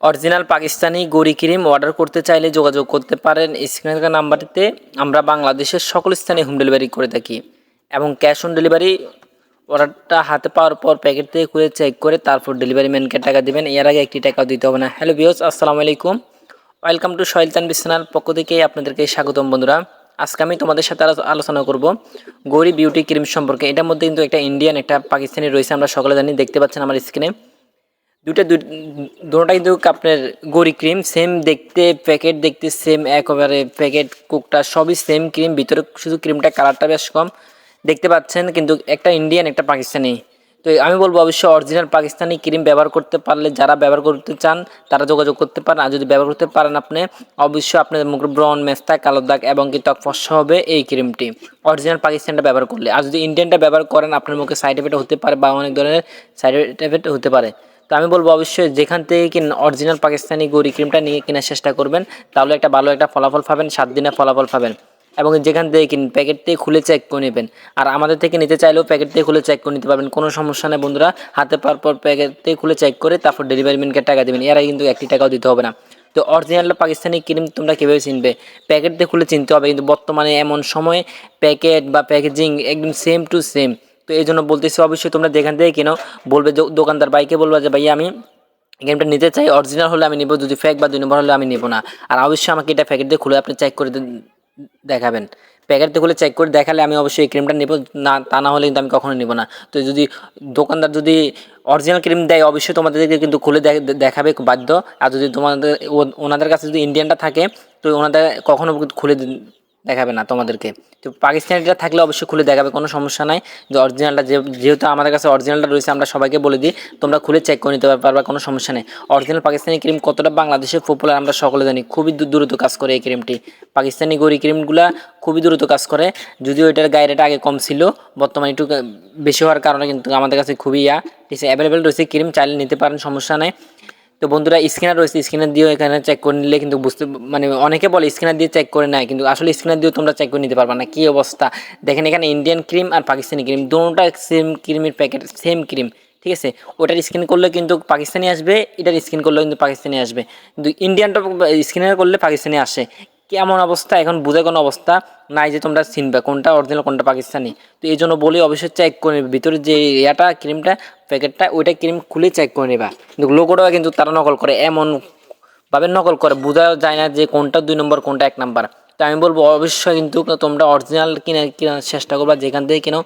Original Pakistani গড়ি cream order করতে চাইলে যোগাযোগ করতে পারেন। স্ক্রিনে থাকা নাম্বারটিতে আমরা বাংলাদেশের সকল স্থানে হোম ডেলিভারি করে থাকি এবং ক্যাশ অন ডেলিভারি অর্ডারটা হাতে পাওয়ার পর প্যাকেট থেকে খুলে চেক করে তারপর ডেলিভারি ম্যানকে টাকা দিবেন। এর আগে একটি টাকাও দিতে হবে না। হ্যালো বিয়স আসসালামু আলাইকুম। ওয়েলকাম টু চান বিছানার পক্ষ থেকে আপনাদেরকে স্বাগতম বন্ধুরা। আজকে আমি তোমাদের সাথে আলো- আলোচনা করব গৌরী বিউটি ক্রিম সম্পর্কে। এটার মধ্যে কিন্তু একটা ইন্ডিয়ান একটা পাকিস্তানি রয়েছে, আমরা সকলে জানি, দেখতে পাচ্ছেন আমার স্ক্রিনে দুটা দুটোটা কিন্তু আপনার গড়ি ক্রিম সেম দেখতে প্যাকেট দেখতে সেম একেবারে প্যাকেট কুকটা সবই সেম ক্রিম ভিতরে শুধু ক্রিমটা কালারটা বেশ কম। দেখতে পাচ্ছেন কিন্তু একটা ইন্ডিয়ান একটা পাকিস্তানি তো আমি বলব অবশ্যই অরিজিনাল পাকিস্তানি ক্রিম ব্যবহার করতে পারলে, যারা ব্যবহার করতে চান, তারা যোগাযোগ করতে পারেন। আর যদি ব্যবহার করতে পারেন আপনি, অবশ্যই আপনাদের মুখ ব্রন মেস্তা কালো দাগ এবং কি ত্বক ফর্সা হবে এই ক্রিমটি অরিজিনাল পাকিস্তানটা ব্যবহার করলে। আর যদি ইন্ডিয়ানটা ব্যবহার করেন, আপনার মুখে সাইড এফেক্ট হতে পারে বা অনেক ধরনের সাইড এফেক্ট হতে পারে। তো আমি বলব অবশ্যই যেখান থেকে কিন অরিজিনাল পাকিস্তানি গরি ক্রিমটা নিয়ে কেনার চেষ্টা করবেন, তাহলে একটা ভালো একটা ফলাফল পাবেন, সাত দিনে ফলাফল পাবেন। এবং যেখান থেকে কিন প্যাকেট থেকে খুলে চেক করে নেবেন। আর আমাদের থেকে নিতে চাইলেও প্যাকেট থেকে খুলে চেক করে নিতে পারবেন, কোনো সমস্যা নেই বন্ধুরা। হাতে পাওয়ার পর প্যাকেট থেকে খুলে চেক করে তারপর ডেলিভারি ম্যানকে টাকা দেবেন। এর আগে কিন্তু একটি টাকাও দিতে হবে না। তো অরিজিনাল পাকিস্তানি ক্রিম তোমরা কীভাবে চিনবে? প্যাকেট দিয়ে খুলে চিনতে হবে। কিন্তু বর্তমানে এমন সময়ে প্যাকেট বা প্যাকেজিং একদম সেম টু সেম তো এই জন্য বলতেছি, অবশ্যই তোমরা যেখান থেকে কিনো। বলবে দোকানদার বাইকে বলবে যে, ভাইয়া, আমি গেমটা নিতে চাই অরিজিনাল হলে আমি নিব, যদি ফেক বা দুই নম্বর হলে আমি নিব না। আর অবশ্যই আমাকে এটা প্যাকেট দিয়ে খুলে আপনি চেক করে দেখাবেন। প্যাকেট খুলে চেক করে দেখালে আমি অবশ্যই এই ক্রিমটা নেব, না, তা না হলে কিন্তু আমি কখনো নিব না। তো যদি দোকানদার যদি অরিজিনাল ক্রিম দেয়, অবশ্যই তোমাদেরকে কিন্তু খুলে দেখাবে বাধ্য। আর যদি তোমাদের ওনাদের কাছে যদি ইন্ডিয়ানটা থাকে, তো ওনাদের কখনো খুলে দেখাবে না তোমাদেরকে। তো পাকিস্তানিটা থাকলে অবশ্যই খুলে দেখাবে, কোনো সমস্যা নাই। যে অরিজিনালটা যেহেতু আমাদের কাছে অরিজিনালটা রয়েছে, আমরা সবাইকে বলে দিই, তোমরা খুলে চেক করে নিতে পারবা কোনো সমস্যা নেই। অরিজিনাল পাকিস্তানি ক্রিম কতটা বাংলাদেশে পপুলার আমরা সকলে জানি, খুবই দ্রুত কাজ করে এই ক্রিমটি পাকিস্তানি গড়ি ক্রিমগুলো খুবই দ্রুত কাজ করে, যদিও এটার গায়েটা আগে কম ছিল, বর্তমানে একটু বেশি হওয়ার কারণে কিন্তু আমাদের কাছে খুবই ইয়া। ঠিক আছে অ্যাভেলেবেল রয়েছে ক্রিম চাইলে নিতে পারেন, সমস্যা নেই। তো বন্ধুরা স্ক্যানার রয়েছে স্ক্যানার দিয়েও এখানে চেক করে নিলে কিন্তু বুঝতে মানে অনেকে বলে স্ক্যানার দিয়ে চেক করে নেয়, কিন্তু আসলে স্ক্যানার দিয়েও তোমরা চেক করে নিতে পারবে না। কী অবস্থা? দেখেন এখানে ইন্ডিয়ান ক্রিম আর পাকিস্তানি ক্রিম দুটোটা সেম ক্রিমের প্যাকেট সেম ক্রিম ঠিক আছে? ওটার স্ক্যান করলে কিন্তু পাকিস্তানি আসবে, এটার স্ক্যান করলেও কিন্তু পাকিস্তানি আসবে। কিন্তু ইন্ডিয়ানটা স্ক্যানার করলে পাকিস্তানি আসে। কেমন অবস্থা? এখন বুঝে কোনো অবস্থা নাই যে তোমরা চিনবে, কোনটা অরিজিনাল কোনটা পাকিস্তানি তো এই জন্য বলি, অবশ্যই চেক করে ভিতরে যে ইয়াটা ক্রিমটা প্যাকেটটা ওইটা ক্রিম খুলে চেক করে নেবা। কিন্তু লোগোটাও কিন্তু তারা নকল করে, এমন ভাবে নকল করে, বোঝা যায় না যে কোনটা দুই নম্বর, কোনটা এক নাম্বার। তো আমি বলব, অবশ্যই কিন্তু তোমরা অরিজিনাল কিনে কেনার চেষ্টা করবা, যেখান থেকে কিনো।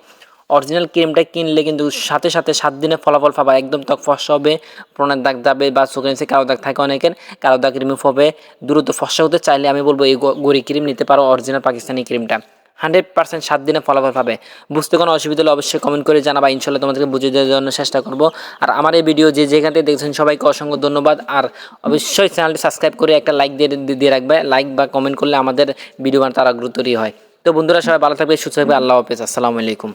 অরিজিনাল ক্রিমটা কিনলে কিন্তু সাথে সাথে সাত দিনে ফলাফল পাবা। একদম ত্বক ফর্সা হবে, প্রণের দাগ যাবে বা চোখের নিচে কালো দাগ থাকে অনেকের, কালো দাগ রিমুভ হবে। দ্রুত ফর্সা হতে চাইলে আমি বলব, এই গ- গরি ক্রিম নিতে পারো অরিজিনাল পাকিস্তানি ক্রিমটা। হান্ড্রেড পার্সেন্ট সাত দিনে ফলাফল পাবে। বুঝতে কোনো অসুবিধা হলে অবশ্যই কমেন্ট করে জানাবা। ইনশাল্লাহ তোমাদেরকে বুঝে দেওয়ার জন্য চেষ্টা করব। আর আমার এই ভিডিও যে যেখান থেকে দেখছেন, সবাইকে অসংখ্য ধন্যবাদ। আর অবশ্যই চ্যানেলটি সাবস্ক্রাইব করে একটা লাইক দিয়ে দিয়ে রাখবে। লাইক বা কমেন্ট করলে আমাদের ভিডিও বানাতে আরও আগ্রহী হয়। তো বন্ধুরা, সবাই ভালো থাকবে, সুস্থ থাকবে। আল্লাহ হাফেজ। আসসালামু আলাইকুম।